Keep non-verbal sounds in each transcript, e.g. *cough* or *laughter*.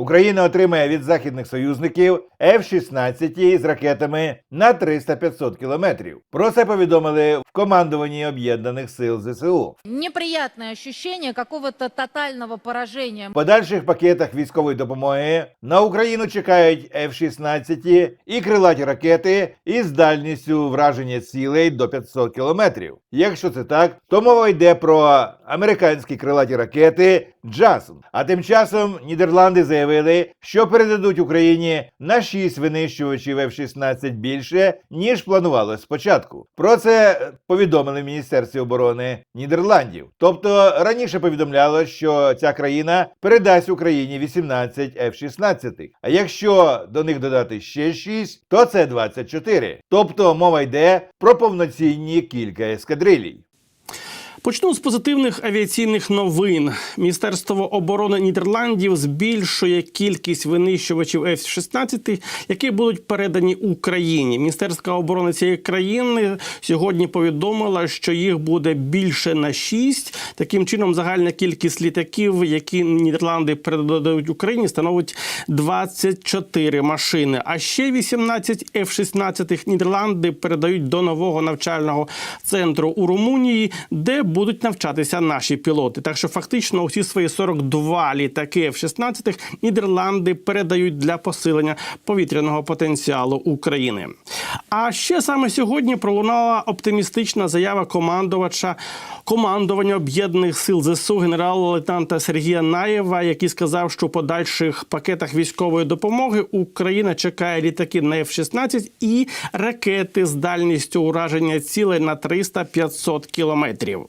Україна отримає від західних союзників F-16 з ракетами на 300-500 кілометрів. Про це повідомили в командуванні об'єднаних сил ЗСУ. неприятное ощущение какого-то тотального поражения. В подальших пакетах військової допомоги на Україну чекають F-16 і крилаті ракети із дальністю враження цілей до 500 кілометрів. Якщо це так, то мова йде про американські крилаті ракети Джасон. А тим часом Нідерланди заявили, що передадуть Україні на 6 винищувачів F-16 більше, ніж планувалось спочатку. Про це повідомили в Міністерстві оборони Нідерландів. Тобто раніше повідомлялось, що ця країна передасть Україні 18 F-16. А якщо до них додати ще 6, то це 24. Тобто мова йде про повноцінні кілька ескадрилій. Почну з позитивних авіаційних новин. Міністерство оборони Нідерландів збільшує кількість винищувачів F-16, які будуть передані Україні. Міністерство оборони цієї країни сьогодні повідомило, що їх буде більше на 6. Таким чином, загальна кількість літаків, які Нідерланди передадуть Україні, становить 24 машини. А ще 18 F-16 Нідерланди передають до нового навчального центру у Румунії, де будуть навчатися наші пілоти. Так що фактично усі свої 42 літаки F-16 Нідерланди передають для посилення повітряного потенціалу України. А ще саме сьогодні пролунала оптимістична заява командувача командування об'єднаних сил ЗСУ генерала-лейтенанта Сергія Наєва, який сказав, що у подальших пакетах військової допомоги Україна чекає літаки на F-16 і ракети з дальністю ураження цілей на 300-500 кілометрів.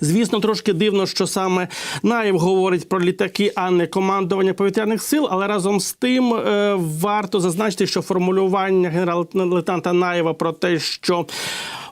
Звісно, трошки дивно, що саме Наєв говорить про літаки, а не командування повітряних сил. Але разом з тим е, варто зазначити, що формулювання генерал-лейтенанта Наєва про те, що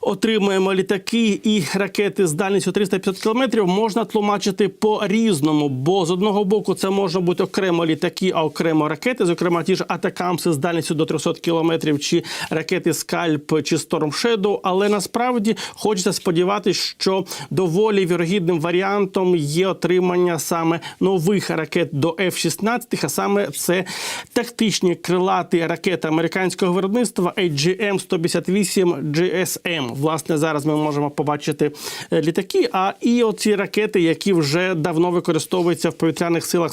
отримуємо літаки і ракети з дальністю 350 кілометрів, можна тлумачити по-різному. Бо з одного боку це можна бути окремо літаки, а окремо ракети, зокрема ті ж атакамси з дальністю до 300 кілометрів, чи ракети Скальп чи Storm Shadow. Але насправді хочеться сподіватися, що доволі вірогідним варіантом є отримання саме нових ракет до F-16, а саме це тактичні крилаті ракети американського виробництва AGM-158 GSM. Власне, зараз ми можемо побачити е, літаки. А і оці ракети, які вже давно використовуються в повітряних силах.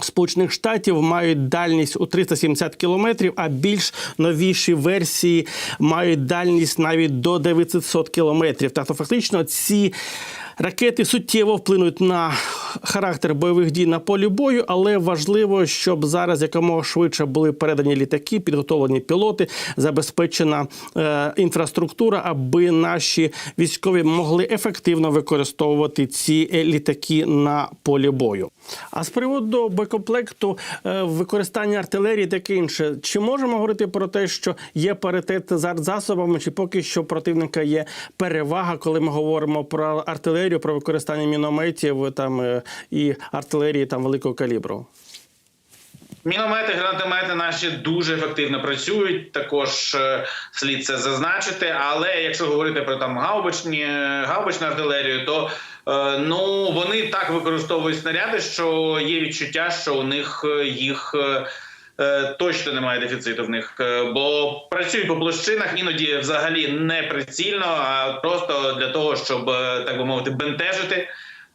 Сполучених Штатів мають дальність у 370 кілометрів, а більш новіші версії мають дальність навіть до 900 кілометрів. Тобто, фактично, ці ракети суттєво вплинуть на характер бойових дій на полі бою, але важливо, щоб зараз якомога швидше були передані літаки, підготовлені пілоти, забезпечена е, інфраструктура, аби наші військові могли ефективно використовувати ці е, літаки на полі бою. А з приводу боєкомплекту, е, використання артилерії, таке інше, чи можемо говорити про те, що є паритет з артзасобами, чи поки що противника є перевага, коли ми говоримо про артилерію, про використання мінометів там е, і артилерії там великого калібру? Міномети, гранатомети наші дуже ефективно працюють. Також е, слід це зазначити. Але якщо говорити про там гаубичні гаубичну артилерію, то е, ну вони так використовують снаряди, що є відчуття, що у них е, їх. Е, Точно немає дефіциту в них, е, бо працюють по площинах іноді взагалі не прицільно, а просто для того, щоб е, так би мовити бентежити,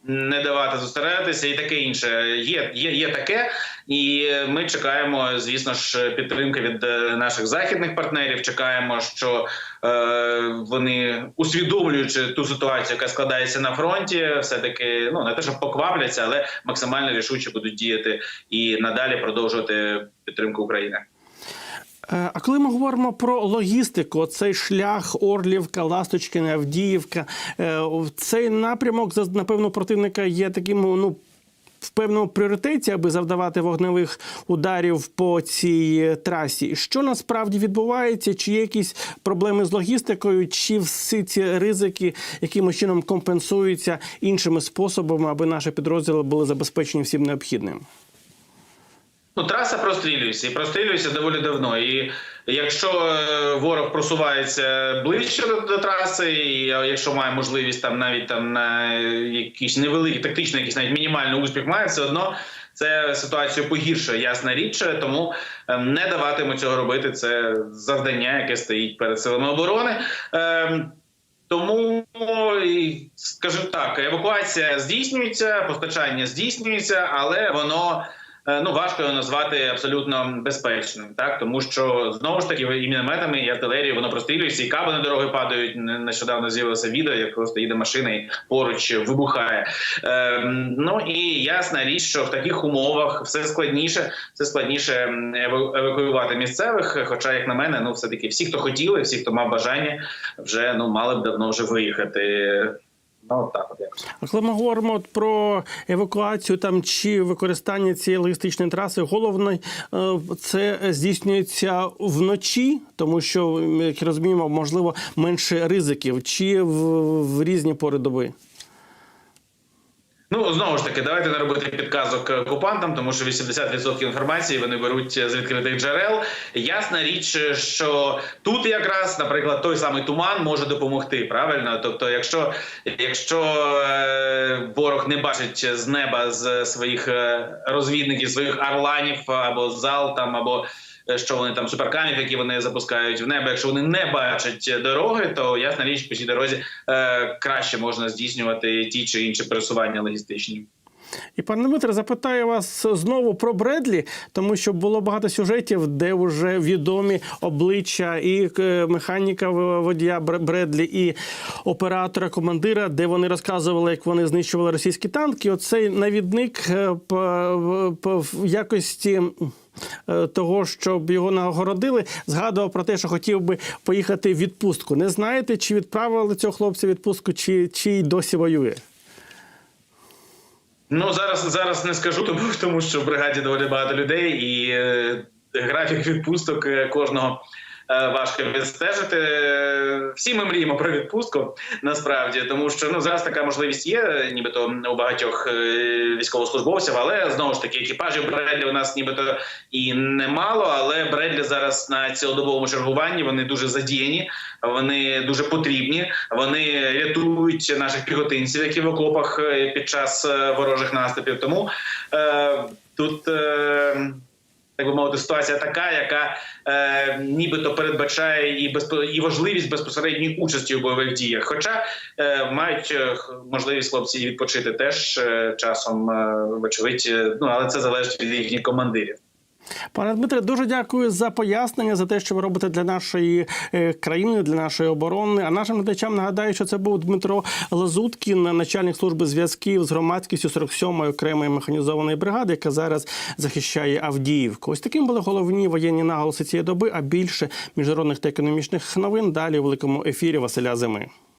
не давати зосередитися і таке інше. Є, є, є таке, і ми чекаємо, звісно ж, підтримки від наших західних партнерів. Чекаємо, що е, вони усвідомлюючи ту ситуацію, яка складається на фронті, все таки ну не те, що поквапляться, але максимально рішуче будуть діяти і надалі продовжувати підтримку України. Е, А коли ми говоримо про логістику, цей шлях Орлівка, Ласточкина, Авдіївка, е, цей напрямок напевно противника є таким ну. В певному пріоритеті, аби завдавати вогневих ударів по цій трасі, що насправді відбувається? Чи є якісь проблеми з логістикою, чи всі ці ризики якимось чином компенсуються іншими способами, аби наші підрозділи були забезпечені всім необхідним? Ну, траса прострілюється і прострілюється доволі давно. І якщо е, ворог просувається ближче до, до траси, і е, якщо має можливість там навіть там на якийсь невеликий тактичний, якийсь навіть мінімальний успіх, має все одно це ситуацію погіршує, ясна річ. Тому е, не даватиму цього робити. Це завдання, яке стоїть перед силами оборони. Тому і, скажімо так, евакуація здійснюється, постачання здійснюється, але воно ну важко його назвати абсолютно безпечним, так тому що знову ж таки і мінометами, і артилерією воно прострілюється, і каби на дороги падають. Не- Нещодавно з'явилося відео, як просто їде машина і поруч вибухає. Е, ну і ясна річ, що в таких умовах все складніше, все складніше евакуювати місцевих. Хоча, як на мене, ну все таки всі, хто хотіли, всі, хто мав бажання, вже ну мали б давно вже виїхати. Ну. Коли ми говоримо про евакуацію там чи використання цієї логістичної траси, головне е, це здійснюється вночі, тому що як розуміємо, можливо менше ризиків, чи в, в різні пори доби. Ну знову ж таки, давайте не робити підказок окупантам, тому що 80% інформації вони беруть з відкритих джерел. Ясна річ, що тут якраз, наприклад, той самий туман може допомогти. Правильно, тобто, якщо якщо е, ворог не бачить з неба з своїх е, розвідників, своїх орланів або зал там або що вони там суперкамів, які вони запускають в небо. Якщо вони не бачать дороги, то ясна річ по цій дорозі е, краще можна здійснювати ті чи інші пересування логістичні. І пане Дмитре, запитаю вас знову про Бредлі, тому що було багато сюжетів, де вже відомі обличчя і е, механіка водія Бр- Бредлі, і оператора, командира, де вони розказували, як вони знищували російські танки. Оцей навідник е, в якості. е, Того, щоб його нагородили, згадував про те, що хотів би поїхати в відпустку. Не знаєте, чи відправили цього хлопця в відпустку, чи, чи й досі воює? Ну зараз зараз не скажу, *laughs* тому, тому що в бригаді доволі багато людей, і е, графік відпусток е, кожного важко відстежити. Е, Всі ми мріємо про відпустку насправді, тому що ну зараз така можливість є, нібито у багатьох е, військовослужбовців, але знову ж таки екіпажів Бредлі у нас нібито і немало. Але Бредлі зараз на цілодобовому чергуванні вони дуже задіяні, вони дуже потрібні. Вони рятують наших піхотинців, які в окопах е, під час е, ворожих наступів. Тому е, тут. Е, так би мовити, ситуація така, яка е, нібито передбачає і безпо і важливість безпосередньої участі у бойових діях. Хоча е, мають е, можливість хлопці відпочити теж е, часом, е, вочевидь, е, ну але це залежить від їхніх командирів. Пане Дмитре, дуже дякую за пояснення, за те, що ви робите для нашої е, країни, для нашої оборони. А нашим глядачам нагадаю, що це був Дмитро Лазуткін, начальник служби зв'язків з громадськістю 47-ї окремої механізованої бригади, яка зараз захищає Авдіївку. Ось таким були головні воєнні наголоси цієї доби. А більше міжнародних та економічних новин далі у великому ефірі Василя Зими.